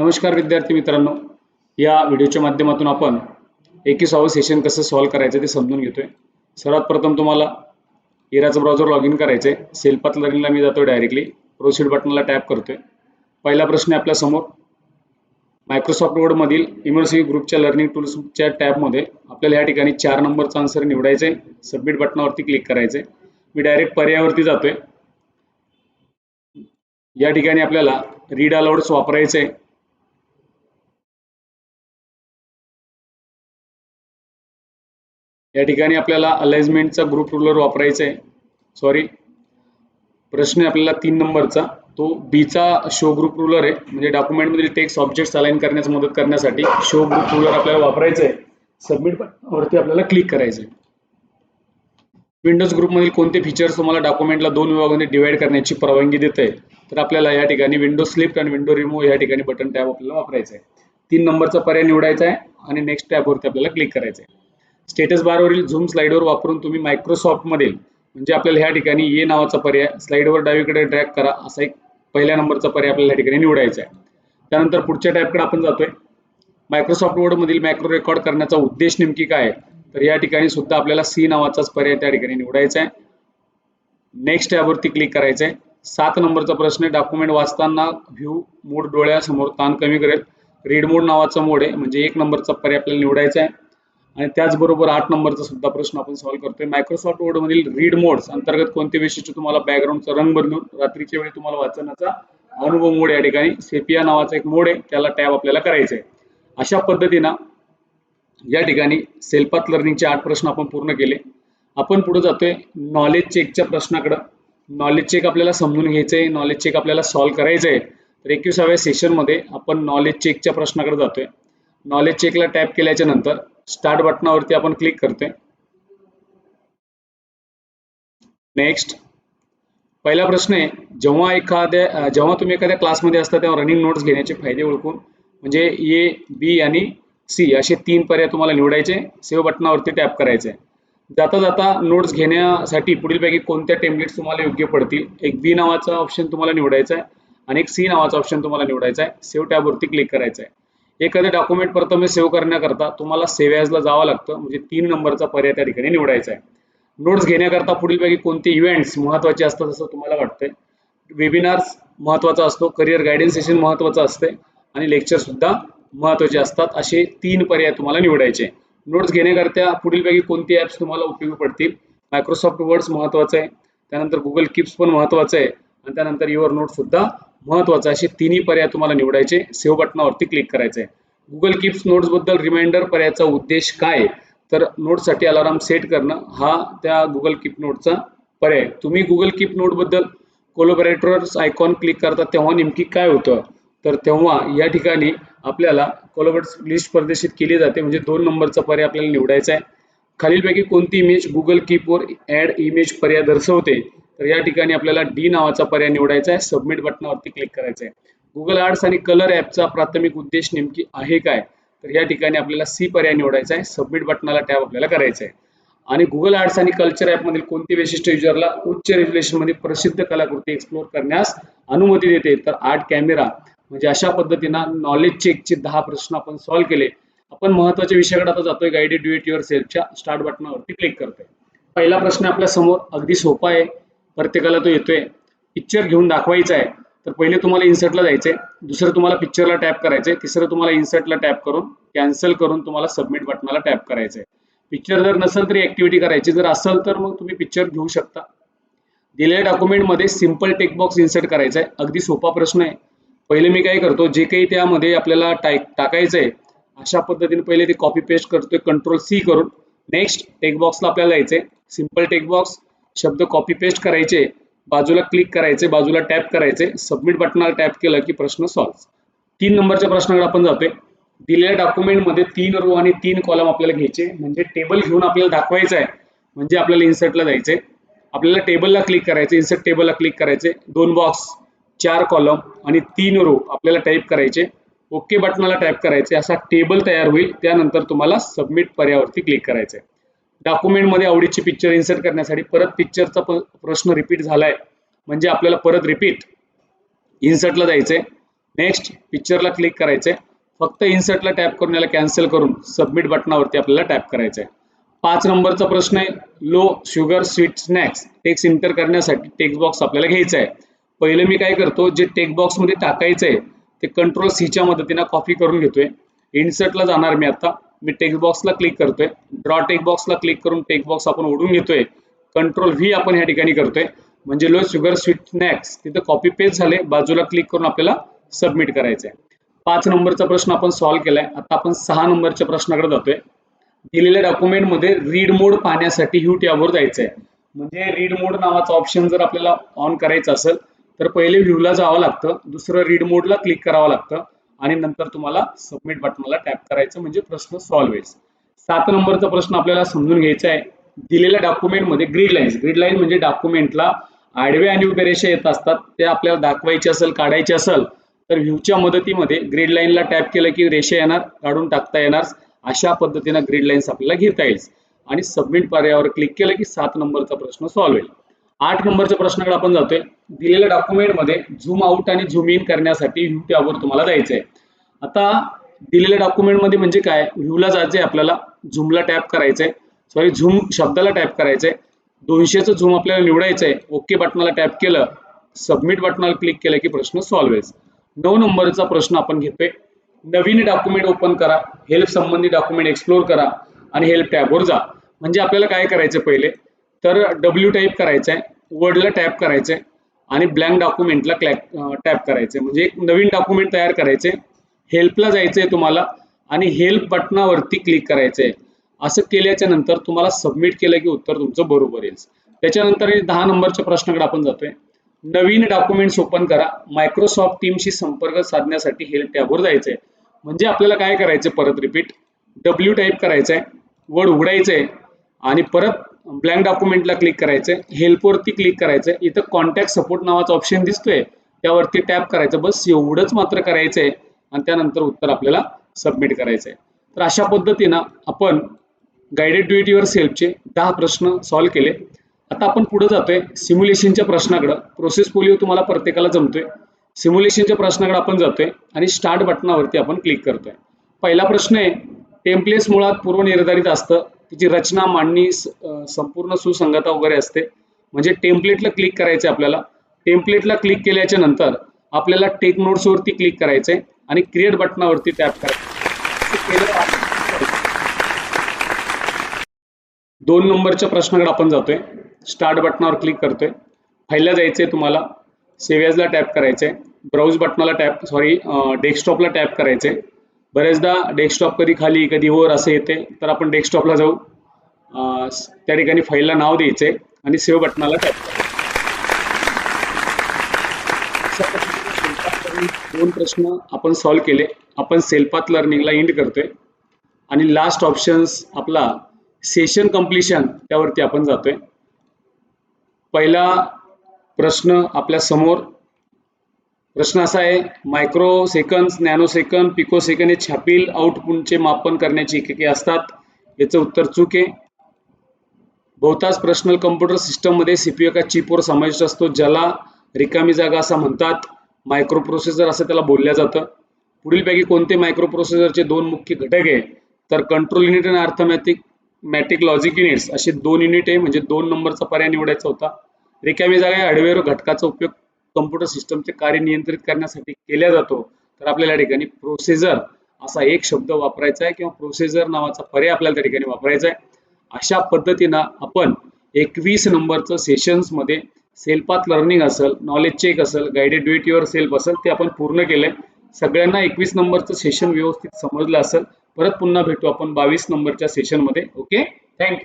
नमस्कार विद्यार्थी मित्रांनो. या व्हिडिओच्या माध्यमातून आपण एकविसावं सेशन कसं सॉल्व्ह करायचं ते समजून घेतोय. सर्वात प्रथम तुम्हाला इराचं ब्राउझर लॉग इन करायचं आहे सेल्पात लर्निंगला मी जातो डायरेक्टली प्रोसीड बटनला टॅप करतोय. पहिला प्रश्न आहे आपल्यासमोर मायक्रोसॉफ्ट वर्डमधील इमर्सिव्ह ग्रुपच्या लर्निंग टूल्सच्या टॅबमध्ये आपल्याला या ठिकाणी चार नंबरचा आन्सर निवडायचं आहे सबमिट बटनावरती क्लिक करायचं आहे मी डायरेक्ट पर्यायावरती जातोय. या ठिकाणी आपल्याला रीड अलाउड्स वापरायचे आहे या ठिकाणी आपल्याला अलाइजमेंटचा ग्रुप रुलर वापरायचा आहे. सॉरी प्रश्न आपल्याला तीन नंबरचा. तो बीचा शो ग्रुप रुलर आहे. म्हणजे डॉक्युमेंटमधील टेक्स्ट ऑब्जेक्ट्स अलाइन करण्यास मदत करण्यासाठी शो ग्रुप रुलर आपल्याला वापरायचं आहे. सबमिट वरती आपल्याला क्लिक करायचं आहे. विंडोज ग्रुपमधील कोणते फीचर्स तुम्हाला डॉक्युमेंटला दोन विभागामध्ये डिवाइड करण्याची परवानगी देते तर आपल्याला या ठिकाणी विंडो स्लिफ्ट आणि विंडो रिमूव्ह या ठिकाणी बटन टॅब आपल्याला वापरायचं आहे. तीन नंबरचा पर्याय निवडायचा आहे आणि नेक्स्ट टॅबवरती आपल्याला क्लिक करायचं आहे. स्टेटस बारवरील झूम स्लाईडवर वापरून तुम्ही मायक्रोसॉफ्टमधील म्हणजे आपल्याला ह्या ठिकाणी ये नावाचा पर्याय स्लाईडवर डावीकडे ड्रॅग करा असा एक पहिल्या नंबरचा पर्याय आपल्याला या ठिकाणी निवडायचा आहे. त्यानंतर पुढच्या टॅबकडे आपण जातोय. मायक्रोसॉफ्ट वर्डमधील मॅक्रो रेकॉर्ड करण्याचा उद्देश नेमकी काय आहे? तर या ठिकाणी सुद्धा आपल्याला सी नावाचाच पर्याय त्या ठिकाणी निवडायचा आहे. नेक्स्ट टॅबवरती क्लिक करायचं आहे. सात नंबरचा प्रश्न आहे. डॉक्युमेंट वाचताना व्ह्यू मोड डोळ्यासमोर ताण कमी करेल. रीड मोड नावाचा मोड आहे. म्हणजे एक नंबरचा पर्याय आपल्याला निवडायचा आहे. आणि त्याचबरोबर आठ नंबरचा सुद्धा प्रश्न आपण सॉल्व्ह करतोय. मायक्रोसॉफ्ट वर्ड मधील रीड मोड्स अंतर्गत कोणते वैशिष्ट्य तुम्हाला बॅकग्राऊंडचा रंग बदलून रात्रीच्या वेळी तुम्हाला वाचनाचा अनुभव मोड या ठिकाणी सेपिया नावाचा एक मोड आहे. त्याला टॅब आपल्याला करायचा आहे अशा पद्धतीनं या ठिकाणी सेल्फात लर्निंगचे आठ प्रश्न आपण पूर्ण केले. आपण पुढे जातोय नॉलेज चेकच्या प्रश्नाकडं. नॉलेज चेक आपल्याला समजून घ्यायचं आहे नॉलेज चेक आपल्याला सॉल्व्ह करायचं आहे तर एकविसाव्या सेशनमध्ये आपण नॉलेज चेकच्या प्रश्नाकडे जातोय. नॉलेज चेकला टॅप केल्याच्यानंतर स्टार्ट बटनावरती आपण क्लिक करतोय. नेक्स्ट पहिला प्रश्न आहे जेव्हा एखाद्या जेव्हा तुम्ही एखाद्या क्लासमध्ये असता तेव्हा रनिंग नोट्स घेण्याचे फायदे ओळखून म्हणजे ए बी आणि सी असे तीन पर्याय तुम्हाला निवडायचे सेव्ह बटनावरती टॅप करायचे. जाता जाता नोट्स घेण्यासाठी पुढीलपैकी कोणत्या टेम्पलेट्स तुम्हाला योग्य पडतील? एक बी नावाचा ऑप्शन तुम्हाला निवडायचा आहे आणि एक सी नावाचा ऑप्शन तुम्हाला निवडायचा आहे. सेव्ह टॅबवरती क्लिक करायचं आहे. एखादं डॉक्युमेंट प्रथमे सेव्ह करण्याकरता तुम्हाला सेव्ह ॲजला जावं लागतं. म्हणजे तीन नंबरचा पर्याय त्या ठिकाणी निवडायचा आहे. नोट्स घेण्याकरता पुढीलपैकी कोणते इव्हेंट्स महत्त्वाचे असतात असं तुम्हाला वाटतंय? वेबिनार्स महत्त्वाचा असतो. करिअर गायडन्स सेशन महत्त्वाचं असते. आणि लेक्चरसुद्धा महत्त्वाचे असतात. असे तीन पर्याय तुम्हाला निवडायचे नोट्स घेण्याकरता पुढीलपैकी कोणती ॲप्स तुम्हाला उपयोगी पडतील? मायक्रोसॉफ्ट वर्ड्स महत्त्वाचं आहे. त्यानंतर गुगल किप्स पण महत्त्वाचं आहे. आणि त्यानंतर युअर नोट सुद्धा महत्त्वाचं असे तिन्ही पर्याय तुम्हाला निवडायचे. सेव्ह बटनावरती क्लिक करायचे गुगल किप्स नोट्सबद्दल रिमाइंडर पर्यायाचा उद्देश काय? तर नोटसाठी अलाराम सेट करणं हा त्या गुगल किप नोटचा पर्याय. तुम्ही गुगल किप नोटबद्दल कोलोबरेटर्स आयकॉन क्लिक करता तेव्हा नेमकी काय होतं? तर तेव्हा या ठिकाणी आपल्याला कोलोबरेट लिस्ट प्रदर्शित केली जाते. म्हणजे दोन नंबरचा पर्याय आपल्याला निवडायचा आहे. खालीलपैकी कोणती इमेज गुगल कीपवर ऍड इमेज पर्याय दर्शवते तर या ठिकाणी आपल्याला डी नावाचा पर्याय निवडायचा आहे. सबमिट बटनावरती क्लिक करायचं आहे. गुगल आर्ट्स आणि कलर ॲपचा प्राथमिक उद्देश नेमकी आहे काय? तर या ठिकाणी आपल्याला सी पर्याय निवडायचा आहे. सबमिट बटनाला टॅब आपल्याला करायचा आहे. आणि गुगल आर्ट्स आणि कल्चर ॲपमधील कोणती वैशिष्ट्य युजरला उच्च रेझोल्युशनमध्ये प्रसिद्ध कलाकृती एक्सप्लोर करण्यास अनुमती देते? तर आर्ट कॅमेरा म्हणजे अशा पद्धतीनं नॉलेज चेकचे दहा प्रश्न आपण सॉल्व्ह केले. आपण महत्त्वाच्या विषयाकडे आता जातोय. गाईडेड डू इट युअर सेल्फच्या स्टार्ट बटनावरती क्लिक करतोय. पहिला प्रश्न आपल्यासमोर अगदी सोपा आहे. प्रत्येकाला तो येतोय. पिक्चर घेऊन दाखवायचा आहे. तर पहिले तुम्हाला इन्सर्टला जायचंय. दुसरं तुम्हाला पिक्चरला टॅप करायचंय. तिसरं तुम्हाला इन्सर्टला टॅप करून कॅन्सल करून तुम्हाला सबमिट बटनाला टॅप करायचंय. पिक्चर जर नसेल तरी ऍक्टिव्हिटी करायची. जर असेल तर मग तुम्ही पिक्चर घेऊ शकता. दिलेल्या डॉक्युमेंटमध्ये सिंपल टेक बॉक्स इन्सर्ट करायचा आहे अगदी सोपा प्रश्न आहे. पहिले मी काय करतो? जे काही त्यामध्ये आपल्याला टाय टाकायचं आहे अशा पद्धतीने पहिले ते कॉपी पेस्ट करतोय कंट्रोल सी करून. नेक्स्ट टेकबॉक्सला आपल्याला जायचंय. सिंपल टेकबॉक्स शब्द कॉपी पेस्ट करायचे. बाजूला क्लिक करायचे बाजूला टॅप करायचे. सबमिट बटनाला टॅप केलं की प्रश्न सॉल्व्ह तीन नंबरच्या प्रश्नाकडे आपण जातोय. दिलेल्या डॉक्युमेंटमध्ये तीन रो आणि तीन कॉलम आपल्याला घ्यायचे. म्हणजे टेबल घेऊन आपल्याला दाखवायचं आहे. म्हणजे आपल्याला इन्सर्टला जायचे आपल्याला टेबलला क्लिक करायचे इन्सर्ट टेबलला क्लिक करायचे दोन बॉक्स चार कॉलम आणि तीन रो आपल्याला टाईप करायचे. ओके बटनाला टॅप करायचे असा टेबल तयार होईल. त्यानंतर तुम्हाला सबमिट पर्यावरती क्लिक करायचं आहे डॉक्युमेंटमध्ये आवडीची पिक्चर इन्सर्ट करण्यासाठी परत पिक्चरचा प्रश्न रिपीट झालाय. म्हणजे आपल्याला परत रिपीट इन्सर्टला जायचंय. नेक्स्ट पिक्चरला क्लिक करायचंय. फक्त इन्सर्टला टॅप करून याला कॅन्सल करून सबमिट बटनावरती आपल्याला टॅप करायचं आहे पाच नंबरचा प्रश्न आहे. Low sugar sweet snacks text enter करण्यासाठी टेक्स्ट बॉक्स आपल्याला घ्यायचा आहे पहिलं मी काय करतो जे टेक्स्ट बॉक्समध्ये टाकायचं आहे ते कंट्रोल सीच्या मदतीनं कॉपी करून घेतोय. इन्सर्टला जाणार मी आता. मी टेक्स्ट बॉक्सला क्लिक करतोय. ड्रॉ टेक्स्ट बॉक्सला क्लिक करून टेक्स्ट बॉक्स आपण ओढून घेतोय. कंट्रोल व्ही आपण ह्या ठिकाणी करतोय. म्हणजे लो शुगर स्वीट स्नॅक्स तिथं कॉपी पेस्ट झाले. बाजूला क्लिक करून आपल्याला सबमिट करायचं आहे. पाच नंबरचा प्रश्न आपण सॉल्व्ह केलाय. आता आपण सहा नंबरच्या प्रश्नाकडे जातोय. दिलेल्या डॉक्युमेंटमध्ये रीड मोड पाहण्यासाठी ह्यू टॅबवर जायचं आहे म्हणजे रीड मोड नावाचा ऑप्शन जर आपल्याला ऑन करायचं असेल तर पहिले व्ह्यूला जावं लागतं दुसरं रीड मोडला क्लिक करावं लागतं आणि नंतर तुम्हाला सबमिट बटनाला टॅप करायचं म्हणजे प्रश्न सॉल्व्ह होईल. सात नंबरचा प्रश्न आपल्याला समजून घ्यायचा आहे. दिलेल्या डॉक्युमेंटमध्ये ग्रीड लाईन्स ग्रीड लाईन म्हणजे डॉक्युमेंटला आडवे आणि उभे रेषा येत असतात ते आपल्याला दाखवायचे असेल काढायचे असेल तर व्ह्यूच्या मदतीमध्ये ग्रीड लाईनला टॅप केलं की रेषा येणार काढून टाकता येणार अशा पद्धतीनं ग्रीड लाईन्स आपल्याला घेता येईल. आणि सबमिट पर्यायावर क्लिक केलं की सात नंबरचा प्रश्न सॉल्व्ह होईल. आठ नंबरच्या प्रश्नाकडे आपण जातोय. दिलेल्या डॉक्युमेंटमध्ये झूम आउट आणि झूम इन करण्यासाठी व्ह्यू टॅबवर तुम्हाला जायचं आहे आता दिलेल्या डॉक्युमेंटमध्ये म्हणजे काय? व्ह्यूला जायचंय आपल्याला झूमला टॅप करायचंय. सॉरी झूम शब्दाला टॅप करायचंय. दोनशेचं झूम आपल्याला निवडायचंय. ओके बटनाला टॅप केलं सबमिट बटनाला क्लिक केलं की प्रश्न सॉल्व्ह होईल. नऊ नंबरचा प्रश्न आपण घेतोय. नवीन डॉक्युमेंट ओपन करा हेल्प संबंधी डॉक्युमेंट एक्सप्लोर करा आणि हेल्प टॅबवर जा. म्हणजे आपल्याला काय करायचं पहिले? तर डब्ल्यू टाईप करायचं आहे वर्डला टॅप करायचं आहे आणि ब्लँक डॉक्युमेंटला क्लॅक टॅप करायचं आहे म्हणजे एक नवीन डॉक्युमेंट तयार करायचे हेल्पला जायचं आहे तुम्हाला आणि हेल्प बटनावरती क्लिक करायचं आहे असं केल्याच्यानंतर तुम्हाला सबमिट केलं की उत्तर तुमचं बरोबर येईल. त्याच्यानंतर हे दहा नंबरच्या प्रश्नाकडे आपण जातोय. नवीन डॉक्युमेंट्स ओपन करा. मायक्रोसॉफ्ट टीमशी संपर्क साधण्यासाठी हेल्प टॅबवर जायचंय. म्हणजे आपल्याला काय करायचं परत रिपीट डब्ल्यू टाईप करायचंय. वर्ड उघडायचंय. आणि परत ब्लँक डॉक्युमेंटला क्लिक करायचं हेल्पवरती क्लिक करायचंय. इथं कॉन्टॅक्ट सपोर्ट नावाचा ऑप्शन दिसतोय. त्यावरती टॅप करायचं. बस एवढंच मात्र करायचंय. आणि त्यानंतर उत्तर आपल्याला सबमिट करायचंय. तर अशा पद्धतीनं आपण गायडेड टू इट युअर सेल्फचे दहा प्रश्न सॉल्व्ह केले. आता आपण पुढे जातोय. सिम्युलेशनच्या प्रश्नाकडं. प्रोसेस पोलिओ तुम्हाला प्रत्येकाला जमतोय. सिम्युलेशनच्या प्रश्नाकडे आपण जातोय. आणि स्टार्ट बटनावरती आपण क्लिक करतोय. पहिला प्रश्न आहे टेम्पलेट्स मुळात पूर्वनिर्धारित असतं. तिची रचना मांडणी संपूर्ण सुसंगता वगैरे असते. म्हणजे टेम्पलेटला क्लिक करायचे आपल्याला. टेम्पलेटला क्लिक केल्याच्यानंतर आपल्याला टेक नोट्सवरती क्लिक करायचंय आणि क्रिएट बटनावरती टॅप करायचं. दोन नंबरच्या प्रश्नाकडे आपण जातोय. स्टार्ट बटनावर क्लिक करतोय. फाईलला जायचंय तुम्हाला. सेव्हिजला टॅप करायचंय. ब्राउज बटनाला टॅप सॉरी डेस्कटॉपला टॅप करायचंय. बरेचदा डेस्कटॉप कधी खाली कधी वर असं येते तर आपण डेस्कटॉपला जाऊ. त्या ठिकाणी फाईलला नाव द्यायचे आणि सेव्ह बटनाला टॅप दोन प्रश्न आपण सॉल्व्ह केले. आपण सेल्फात लर्निंगला एंड करतोय. आणि लास्ट ऑप्शन्स आपला सेशन कम्प्लिशन त्यावरती आपण जातोय. पहिला प्रश्न आपल्यासमोर प्रश्न असा आहे micro second nano second pico second हे छापील आउटपुटचे मापन करण्याची एकके असतात. याचं उत्तर चूक आहे. बहुतांश पर्सनल कम्प्युटर सिस्टममध्ये सीपीयू एका चिपवर समाविष्ट असतो ज्याला रिकामी जागा असं म्हणतात. मायक्रो प्रोसेसर असं त्याला बोलल्या जातं. पुढीलपैकी कोणते मायक्रो प्रोसेसरचे दोन मुख्य घटक आहे? तर कंट्रोल युनिट आणि अर्थमॅटिक मॅटिक लॉजिक युनिट्स असे दोन युनिट आहे म्हणजे दोन नंबरचा पर्याय निवडायचा होता. रिकामी जागा या हार्डवेअर घटकाचा उपयोग कम्प्युटर सिस्टमचे कार्य नियंत्रित करण्यासाठी केला जातो तर आपल्याला या ठिकाणी प्रोसेजर असा एक शब्द वापरायचा आहे किंवा प्रोसेजर नावाचा पर्याय आपल्याला त्या ठिकाणी वापरायचा आहे. अशा पद्धतीनं आपण एकवीस नंबरचं सेशन्समध्ये सेल्फात लर्निंग असेल नॉलेज चेक असेल guided do it yourself असेल ते आपण पूर्ण केलंय. सगळ्यांना एकवीस नंबरचं सेशन व्यवस्थित समजलं असेल परत पुन्हा भेटू आपण बावीस नंबरच्या सेशनमध्ये ओके थँक्यू